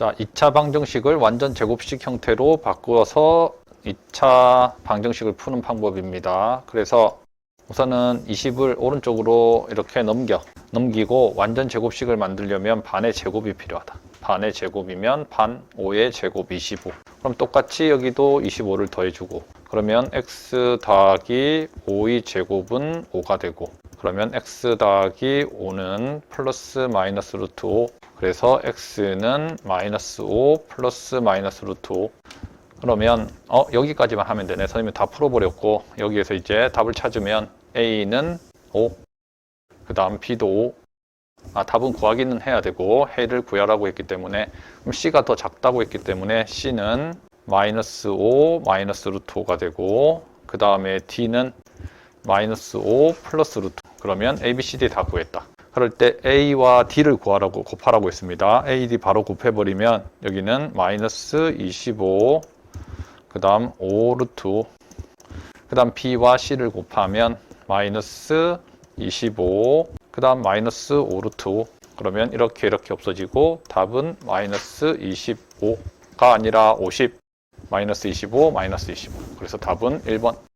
자, 2차 방정식을 완전 제곱식 형태로 바꾸어서 2차 방정식을 푸는 방법입니다. 그래서 우선은 20을 오른쪽으로 이렇게 넘겨 넘기고 완전 제곱식을 만들려면 반의 제곱이 필요하다. 반의 제곱이면 반 5의 제곱 25. 그럼 똑같이 여기도 25를 더해주고 그러면 x 더하기 5의 제곱은 5가 되고 그러면 x 더하기 5는 플러스 마이너스 루트 5 그래서 x는 마이너스 5 플러스 마이너스 루트 5 그러면 어 여기까지만 하면 되네. 선생님이 다 풀어버렸고 여기에서 이제 답을 찾으면 a는 5 그 다음 b도 5 아, 답은 구하기는 해야 되고 해를 구하라고 했기 때문에 그럼 c가 더 작다고 했기 때문에 c는 마이너스 5 마이너스 루트 5가 되고 그 다음에 d는 마이너스 5 플러스 루트 그러면 a, b, c, d 다 구했다 그럴 때 a와 d를 구하라고 곱하라고 했습니다. A, d 바로 곱해버리면 여기는 마이너스 25 그 다음 5 루트 5. 그 다음 b와 c를 곱하면 마이너스 25 그 다음 마이너스 5 루트. 5 그러면 이렇게 이렇게 없어지고 답은 마이너스 25가 아니라 50 마이너스 25 마이너스 25 그래서 답은 1번